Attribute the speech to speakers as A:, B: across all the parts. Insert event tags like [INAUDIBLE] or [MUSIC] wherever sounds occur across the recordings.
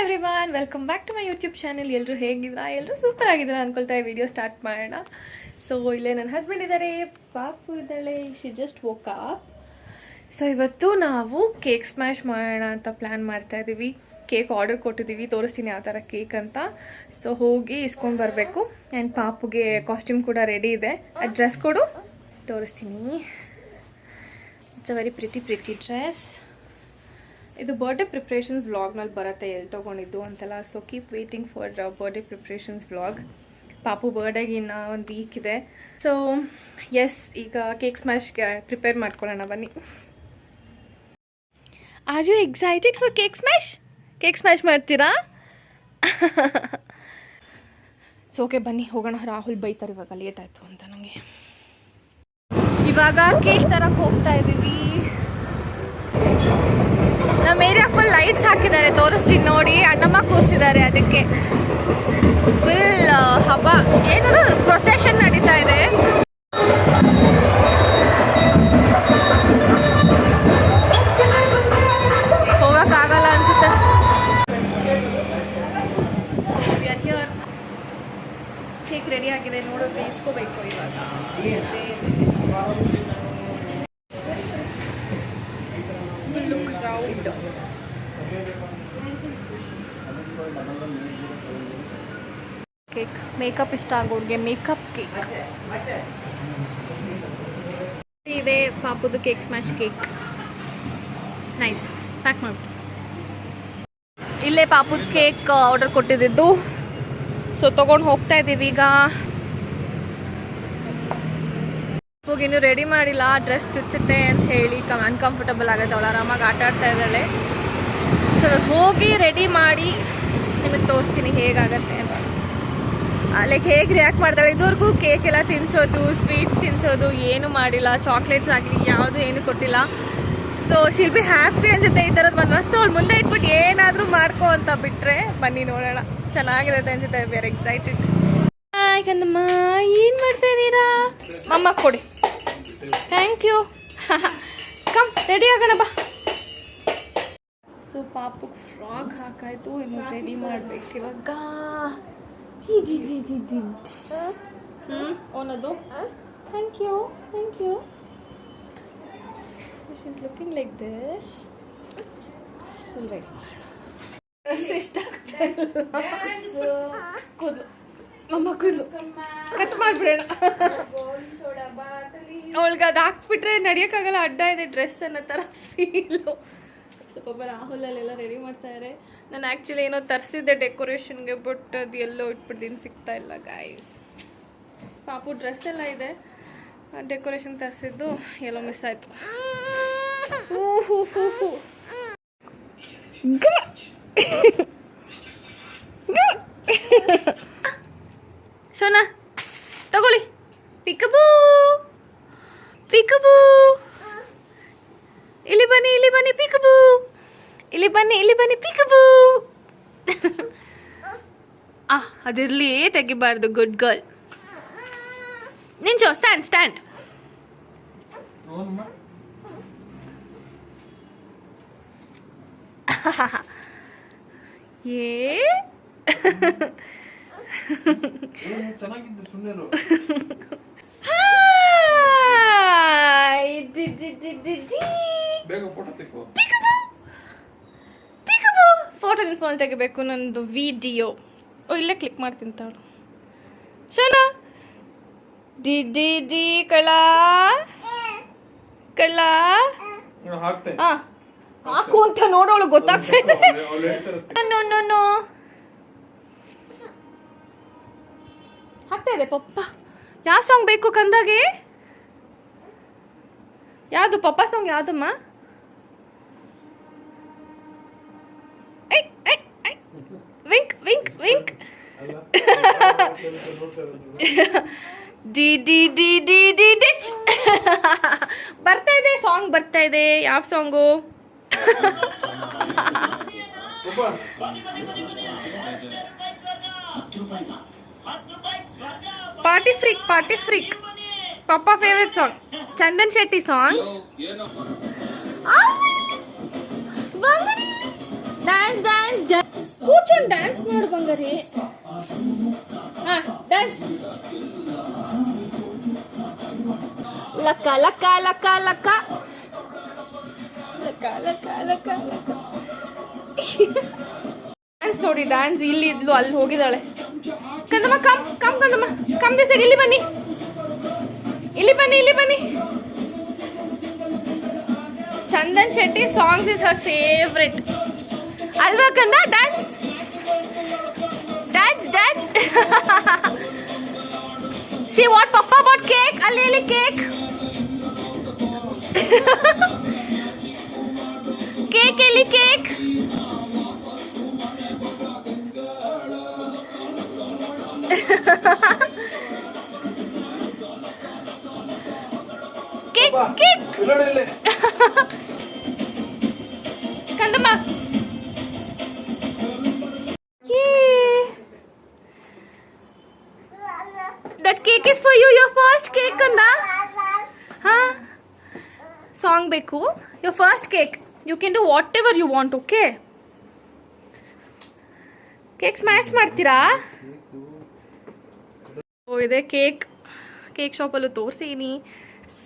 A: Every welcome back to my YouTube channel ಎಲ್ಲರೂ ಹೇಗಿದ್ದೀರಾ? ಎಲ್ಲರೂ ಸೂಪರ್ ಆಗಿದ್ದೀರಾ ಅನ್ಕೊಳ್ತಾ ಈ ವಿಡಿಯೋ ಸ್ಟಾರ್ಟ್ ಮಾಡೋಣ. ಸೊ ಇಲ್ಲೇ ನನ್ನ ಹಸ್ಬೆಂಡ್ ಇದ್ದಾರೆ ಪಾಪು ಇದ್ದಾಳೆ she just woke up so ಇವತ್ತು ನಾವು ಕೇಕ್ ಸ್ಮ್ಯಾಶ್ ಮಾಡೋಣ ಅಂತ ಪ್ಲ್ಯಾನ್ ಮಾಡ್ತಾ ಇದ್ದೀವಿ. ಕೇಕ್ ಆರ್ಡರ್ ಕೊಟ್ಟಿದ್ದೀವಿ, ತೋರಿಸ್ತೀನಿ ಯಾವ ಥರ ಕೇಕ್ ಅಂತ. ಸೊ ಹೋಗಿ ಇಸ್ಕೊಂಡು ಬರಬೇಕು. ಆ್ಯಂಡ್ ಪಾಪುಗೆ ಕಾಸ್ಟ್ಯೂಮ್ ಕೂಡ ರೆಡಿ ಇದೆ. ಆ ಡ್ರೆಸ್ ಕೊಡು. ತೋರಿಸ್ತೀನಿ. It's a very pretty pretty dress ಇದು ಬರ್ಡೇ ಪ್ರಿಪ್ರೇಷನ್ಸ್ ವ್ಲಾಗ್ನಲ್ಲಿ ಬರುತ್ತೆ ಎಲ್ಲಿ ತೊಗೊಂಡಿದ್ದು ಅಂತೆಲ್ಲ. So keep waiting for birthday preparations vlog ಪಾಪು ಬರ್ಡೇಗೆ ಇನ್ನು ಒಂದು ವೀಕ್ ಇದೆ. ಸೊ ಎಸ್ ಈಗ ಕೇಕ್ ಸ್ಮ್ಯಾಶ್ಗೆ ಪ್ರಿಪೇರ್ ಮಾಡ್ಕೊಳ್ಳೋಣ, ಬನ್ನಿ. Are you excited for cake smash cake smash ಮಾಡ್ತೀರಾ? ಸೊ ಓಕೆ ಬನ್ನಿ, ಹೋಗೋಣ. ರಾಹುಲ್ ಬೈತಾರೆ ಇವಾಗ ಲೇಟ್ ಆಯಿತು ಅಂತ ನನಗೆ ಇವಾಗ ಕೇಕ್ ತರಕ್ಕೆ ಹೋಗ್ತಾ ಇದ್ದೀವಿ ನಮ್ಮ ಏರಿಯಾ ಫುಲ್ ಲೈಟ್ಸ್ ಹಾಕಿದ್ದಾರೆ, ತೋರಿಸ್ತೀನಿ ನೋಡಿ, ಅಣ್ಣಮ್ಮ ಕೂರಿಸಿದ್ದಾರೆ ಅದಕ್ಕೆ. ಫುಲ್ ಹಬ್ಬ. ಏನು ಪ್ರೊಸೆಷನ್ ನಡೀತಾ ಇದೆ. ಹೋಗಕ್ಕಾಗಲ್ಲ ಅನ್ಸುತ್ತೆ. ಕೇಕ್ ರೆಡಿ ಆಗಿದೆ ನೋಡು ಬೇಯಿಸ್ಕೋಬೇಕು ಇವಾಗ. ಮೇಕಪ್ ಇಷ್ಟ ಆಗೋರಿಗೆ ಮೇಕಪ್ ಕೇಕ್. ಇದೆ ಪಾಪುದು cake, smash cake. Nice pack ಮಾಡಿ ಇಲ್ಲೇ ಪಾಪುದ ಕೇಕ್ ಆರ್ಡರ್ ಕೊಟ್ಟಿದ್ದು. ಸೊ ತಗೊಂಡು ಹೋಗ್ತಾ ಇದ್ದೀವಿ ಈಗ. ಹೋಗಿ ಇನ್ನು ರೆಡಿ ಮಾಡಿಲ್ಲ ಡ್ರೆಸ್ ಚುಚ್ಚುತ್ತೆ ಅಂತ ಹೇಳಿ ಕಮ್ ಅನ್ಕಂಫರ್ಟಬಲ್ ಆಗುತ್ತೆ. ಅವಳು ಆರಾಮಾಗಿ ಆಟ ಆಡ್ತಾ ಇದ್ದಾಳೆ. ಸೊ ಹೋಗಿ ರೆಡಿ ಮಾಡಿ ನಿಮಗೆ ತೋರಿಸ್ತೀನಿ ಹೇಗಾಗತ್ತೆ. ಲೈಕ್ ಹೇಗೆ ರಿಯಾಕ್ಟ್ ಮಾಡ್ತಾಳೆ ಇದುವರೆಗೂ ಕೇಕ್ ಎಲ್ಲ ತಿನ್ಸೋದು ಸ್ವೀಟ್ಸ್ ತಿನ್ಸೋದು ಏನು ಮಾಡಿಲ್ಲ ಚಾಕ್ಲೇಟ್ಸ್ ಆಗಲಿ ಯಾವುದು ಏನು ಕೊಟ್ಟಿಲ್ಲ. ಸೊ ಶಿಲ್ ಬಿ ಹ್ಯಾಪಿ ಅನ್ಸುತ್ತೆ ಈ ಥರದ್ದು ಒಂದು ವಸ್ತು ಅವಳು ಮುಂದೆ ಇಟ್ಬಿಟ್ಟು ಏನಾದರೂ ಮಾಡ್ಕೊ ಅಂತ ಬಿಟ್ಟರೆ ಬನ್ನಿ ನೋಡೋಣ. ಚೆನ್ನಾಗಿರುತ್ತೆ ಅನ್ಸುತ್ತೆ ವಿ ಆರ್ ಎಕ್ಸೈಟೆಡ್ ಕಂದಮ್ಮ ಏನು ಮಾಡ್ತಾ ಇದ್ದೀರಾ? ಮಮ್ಮ ಕೊಡಿ. ಥ್ಯಾಂಕ್ ಯು ಕಮ್ ರೆಡಿ ಆಗೋಣ, ಬಾ. ಸೊ ಪಾಪು ಫ್ರಾಕ್ ಹಾಕಾಯಿತು, ಇನ್ನು ರೆಡಿ ಮಾಡಬೇಕು ಇವಾಗ. She is looking like this full ready ಮಾಡೋಣ ಇಷ್ಟ ಆಗ್ತಾ ಕೂದಲು ಅಮ್ಮ ಕಟ್ ಮಾಡ್ಬಿಡೋಣ. ಅವಳಿಗೆ ಅದು ಹಾಕ್ಬಿಟ್ರೆ ನಡಿಯೋಕ್ಕಾಗಲ್ಲ, ಅಡ್ಡ ಇದೆ ಡ್ರೆಸ್ ಅನ್ನೋ ಥರ ಫೀಲು ಪಾಪ ರಾಹುಲಲ್ಲೆಲ್ಲ ರೆಡಿ ಮಾಡ್ತಾರೆ ನಾನು ಆ್ಯಕ್ಚುಲಿ ಏನೋ ತರಿಸಿದ್ದೆ ಡೆಕೋರೇಷನ್ಗೆ ಬಟ್ ಅದು ಎಲ್ಲೋ ಇಟ್ಬಿಟ್ಟಿದ್ದೀನಿ, ಸಿಗ್ತಾ ಇಲ್ಲ ಗಾಯ್ಸ್ ಪಾಪು ಡ್ರೆಸ್ ಎಲ್ಲ ಇದೆ. ಡೆಕೋರೇಷನ್ ತರಿಸಿದ್ದು, ಎಲ್ಲೋ ಮಿಸ್ ಆಯಿತು. ಹೂ ಹೂ ಹೂ ಸೋನಾ, ತಗೊಳ್ಳಿ. ಪಿಕಬೂ. ಪಿಕಬೂ. ಇಲ್ಲಿ ಬನ್ನಿ ಇಲ್ಲಿ ಬನ್ನಿ, ಪಿಕಬೂ. ಇಲ್ಲಿ ಬನ್ನಿ ಇಲ್ಲಿ ಬನ್ನಿ ಪಿಕಬೂ. ಆ ಅದಿರಲಿ ತೆಗಿಬಾರ್ದು ಗುಡ್ ಗರ್ಲ್ ನಿಂಚು ಸ್ಟ್ಯಾಂಡ್ ಸ್ಟ್ಯಾಂಡ್ ಏ?
B: ಚೆನ್ನಾಗಿದ್ದು ಸುಮ್ಮನೆ
A: ಹಾಯ್ ಡಿ ಡಿ ಡಿ ಡಿ ಡಿ
B: ಬೇಗ ಫೋಟೋ ತೆಕ್ಕೋ
A: ಪಿಕಬು! ಫೋಟೋ ನಿನ್ನ ಫೋನ್ ತೆಗಿಬೇಕು ನಂದು ವಿಡಿಯೋ ಓ ಇಲ್ಲೇ ಕ್ಲಿಕ್ ಮಾಡ್ತೀನಿ ತಾಳು. ಶೋನಾ? ದಿ ಡಿ ಡಿ ಕಳ?
B: ಕಳ?
A: ಆ. ಹಾಕು ಅಂತ ನೋಡೋಳು ಗೊತ್ತಾಗ್ತಾ ಇದೆ.
B: ಅವ್ಳು ಹೇಳ್ತಾರೆ
A: ನೋ ನೋ ನೋ. ಹಾಕ್ತಾ ಇದೆ ಪಪ್ಪ. ಯಾವ ಸಾಂಗ್ ಬೇಕು ಕಂದಾಗೆ? ಯಾವುದು ಪಪ್ಪ ಸಾಂಗ್ ಯಾವುದಮ್ಮ? ವಿಂಕ್ ಡಿ ಡಿ ಡಿ ಡಿ ಡಿ ಡಿಚ್ ಬರ್ತಾ ಇದೆ ಸಾಂಗ್ ಬರ್ತಾ ಇದೆ. ಯಾವ song party freak party freak ಪಪ್ಪ favourite song Chandan Shetty songs dance dance ಒಂದು ಡ್ಯಾನ್ಸ್ ಮಾಡು ಬಂಗಾರಿ. ಹಾ ಡ್ಯಾನ್ಸ್ ಲಕ್ಕ ಲಕ್ಕ ಲಕ್ಕ ಲಕ್ಕ. ಲಕ್ಕ ಲಕ್ಕ ಲಕ್ಕ ಲಕ್ಕ. ಡ್ಯಾನ್ಸ್ ನೋಡಿ ಡ್ಯಾನ್ಸ್ ಇಲ್ಲಿ ಇದ್ಲು, ಅಲ್ಲಿ ಹೋಗಿದ್ದಾಳೆ. ಕಂದಮ್ಮ ಕಮ್ ಕಮ್ ಕಂದಮ್ಮ. ಕಮ್ ದಿವಸ ಇಲ್ಲಿ ಬನ್ನಿ. ಇಲ್ಲಿ ಬನ್ನಿ ಇಲ್ಲಿ ಬನ್ನಿ. Chandan Shetty songs is her favourite ಅಲ್ವಾ ಕಂದ? Dance dance dance see what papa about cake ಅಲ್ಲಿ ಅಲ್ಲಿ ಕೇಕ್ ಕೇಕ್ [LAUGHS] ಎಲ್ಲಿ ಕೇಕ್ ಕೇಕ್ ಕೇಕ್
B: ಇಲ್ಲೋಡಿ ಇಲ್ಲಿ. [LAUGHS]
A: ಕಂದಮ್ಮ. ಬೇಕು? Your first cake you can do whatever you want okay cake smash ಮಾಡ್ತೀರಾ? ಓ ಇದೆ cake cake ಶಾಪಲ್ಲೂ ತೋರಿಸೀನಿ.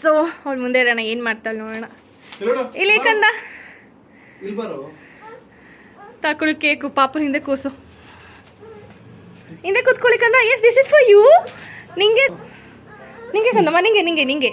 A: ಸೊ ಅವ್ಳು ಮುಂದೆ ಇಡೋಣ ಏನು ಮಾಡ್ತಾಳೆ ನೋಡೋಣ. ಇಲ್ಲಿ ಕಂದ. ತಕೊಳ್ಳಿ ಕೇಕು ಪಾಪನ ಹಿಂದೆ ಕೂಸು. ಹಿಂದೆ ಕೂತ್ಕೊಳ್ಳಿ ಕಂದ. Yes this is for you ನಿಂಗೆ ನಿಂಗೆ ಕಂದಮ್ಮ ನಿಂಗೆ ನಿಂಗೆ ನಿಂಗೆ.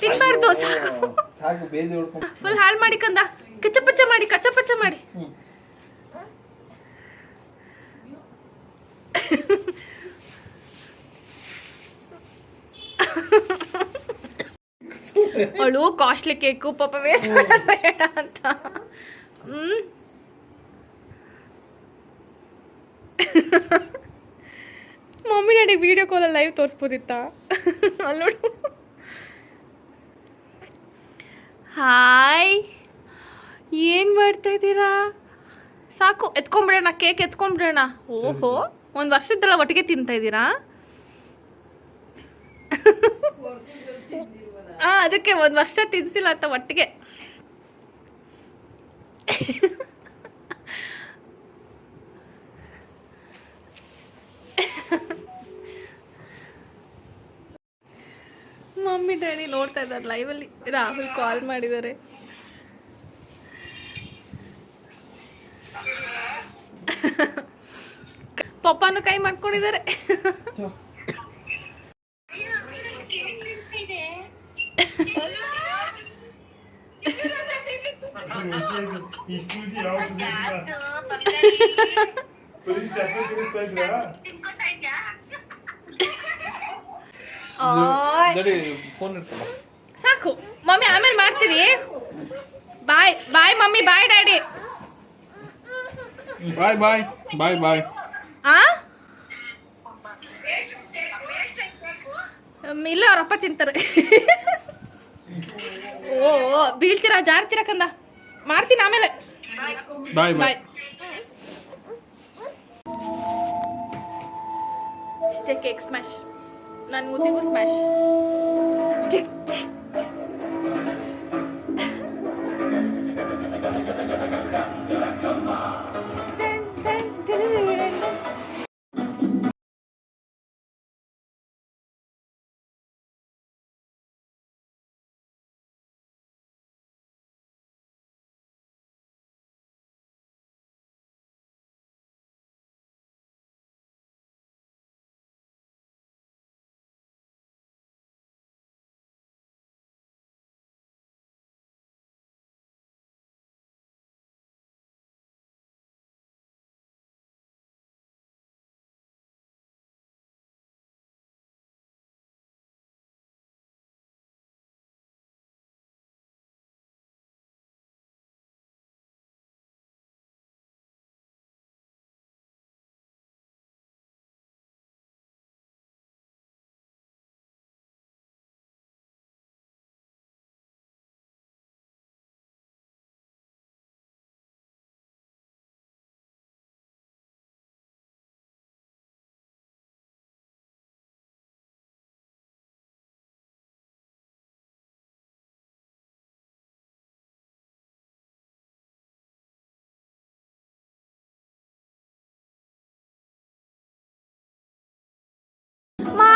A: ತಿನ್ಬಾರ್ದು ಸಾಕು.
B: ಸಾಕು ಬೇದಿ ಹೊಡ್ಕೊಂಡು
A: ಫುಲ್ [LAUGHS] ಹಾಳು ಮಾಡಿ ಕಂದ. ಕಚ್ಚಪಚ್ಚ ಮಾಡಿ ಕಚ್ಚಪಚ್ಚ ಮಾಡಿ. ಅವಳು ಕಾಸ್ಟ್ಲಿ ಕೇಕು ಪಾಪ ವೇಸ್ಟ್ ಮಾಡೋದು ಬೇಡ ಅಂತ. ಹ್ಮ್. [LAUGHS] ಮಮ್ಮಿ ನಡಿ ವಿಡಿಯೋ ಕಾಲಲ್ಲಿ ಲೈವ್ ತೋರಿಸ್ಬೋದಿತ್ತಾ? ಅಲ್ಲಿ ನೋಡು [LAUGHS] ಹಾಯ್. ಏನು ಮಾಡ್ತಾ ಇದ್ದೀರಾ? ಸಾಕು, ಎತ್ಕೊಂಡ್ಬಿಡೋಣ, ಕೇಕ್ ಎತ್ಕೊಂಡ್ಬಿಡೋಣ. ಓಹೋ, ಒಂದು ವರ್ಷದ್ದೆಲ್ಲ ಒಟ್ಟಿಗೆ ತಿಂತಾ ಇದ್ದೀರಾ? ಆ, ಅದಕ್ಕೆ ಒಂದು ವರ್ಷ ತಿನ್ಸಿಲ್ಲ ಅಂತ ಒಟ್ಟಿಗೆ ಮಮ್ಮಿ ಡ್ಯಾಡಿ ನೋಡ್ತಾ ಇದ್ದಾರೆ ಲೈವಲ್ಲಿ ರಾಹುಲ್ ಕಾಲ್ ಮಾಡಿದ್ದಾರೆ. ಪಪ್ಪಾನು ಕೈ ಮಾಡ್ಕೊಂಡಿದ್ದಾರೆ. ಸಾಕು. ಮಮ್ಮಿ ಆಮೇಲೆ ಮಾಡ್ತೀವಿ ಬಾಯ್ ಬಾಯ್ ಮಮ್ಮಿ ಬಾಯ್ ಡ್ಯಾಡಿ.
B: ಬಾಯ್ ಬಾಯ್ ಬಾಯ್ ಬಾಯ್.
A: ಆ? ಇಲ್ಲ ಅವ್ರಪ್ಪ ತಿಂತಾರೆ. ಓ ಓ, ಬೀಳ್ತೀರಾ ಜಾರ್ತೀರಾ ಕಂದ? ಮಾಡ್ತೀನಿ ಆಮೇಲೆ.
B: ಬಾಯ್.
A: ಬಾಯ್. ಇಷ್ಟೇ ಕೇಕ್ ಸ್ಮ್ಯಾಶ್. ನನ್ನ ಮುದಿಗೂ ಸ್ಮ್ಯಾಶ್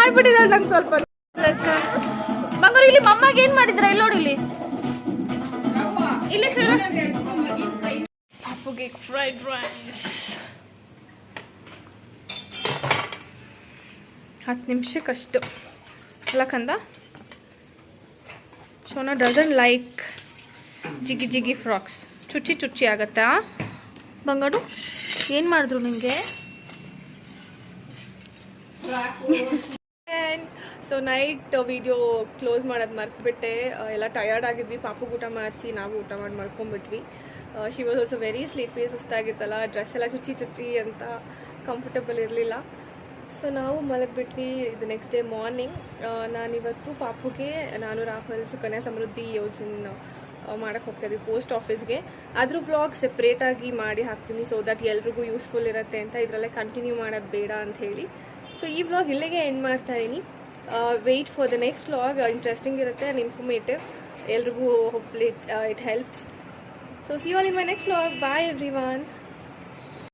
A: ಮಾಡ್ಬಿಟ್ಟಿದ್ದಾರೆ ನಂಗೆ ಸ್ವಲ್ಪ ಬಂಗಾರ ಇಲ್ಲಿ ಮಮ್ಮಗೆ ಏನ್ ಮಾಡಿದ್ರ? ಇಲ್ಲಿ ನೋಡಿ ಇಲ್ಲಿ. ಇಲ್ಲಿ ಅಪ್ಪುಗೆ ಫ್ರೈಡ್ ರೈಸ್ ಹತ್ತು ನಿಮಿಷಕ್ಕಷ್ಟು ಅಲ್ಲ ಕಂದ? ಶೋನಾ ಡಸನ್ ಲೈಕ್ ಜಿಗಿ ಜಿಗಿ ಫ್ರಾಕ್ಸ್ ಚುಚ್ಚಿ ಚುಚ್ಚಿ ಆಗತ್ತಾ? ಬಂಗಾಡು ಏನು ಮಾಡಿದ್ರು ನಿಮಗೆ? ಸೊ ನೈಟ್ ವೀಡಿಯೋ ಕ್ಲೋಸ್ ಮಾಡೋದು ಮರ್ತುಬಿಟ್ಟೆ. ಎಲ್ಲ ಟಯರ್ಡ್ ಆಗಿದ್ವಿ. ಪಾಪು ಊಟ ಮಾಡಿಸಿ, ನಾವು ಊಟ ಮಾಡಿ ಮಲ್ಕೊಂಡ್ಬಿಟ್ವಿ she was also very sleepy ಸುಸ್ತಾಗಿತ್ತಲ್ಲ. Dress ಎಲ್ಲ ಚುಚ್ಚಿ ಚುಚ್ಚಿ ಅಂತ ಕಂಫರ್ಟಬಲ್ ಇರಲಿಲ್ಲ. ಸೊ ನಾವು ಮಲಗಿಬಿಟ್ವಿ ಇದು ನೆಕ್ಸ್ಟ್ ಡೇ ಮಾರ್ನಿಂಗ್ ನಾನಿವತ್ತು ಪಾಪುಗೆ, ನಾನು ರಾಹುಲ್, ಸುಕನ್ಯಾ ಸಮೃದ್ಧಿ ಯೋಜನೆ ಮಾಡೋಕ್ಕೆ ಹೋಗ್ತಾಯಿದ್ವಿ ಪೋಸ್ಟ್ ಆಫೀಸ್ಗೆ ಅದ್ರ ವ್ಲಾಗ್ ಸೆಪ್ರೇಟಾಗಿ ಮಾಡಿ ಹಾಕ್ತೀನಿ ಸೊ ದಟ್ ಎಲ್ರಿಗೂ ಯೂಸ್ಫುಲ್ ಇರುತ್ತೆ ಅಂತ. ಇದರಲ್ಲೇ ಕಂಟಿನ್ಯೂ ಮಾಡೋದು ಬೇಡ ಅಂತ ಹೇಳಿ. ಸೊ ಈ ವ್ಲಾಗ್ ಇಲ್ಲಿಗೆ ಎಂಡ್ ಮಾಡ್ತಾ ಇದ್ದೀನಿ. Wait for the next vlog interesting ಇರುತ್ತೆ ಆ್ಯಂಡ್ ಇನ್ಫಾರ್ಮೇಟಿವ್ ಎಲ್ರಿಗೂ hopefully it helps so see all in my next vlog bye everyone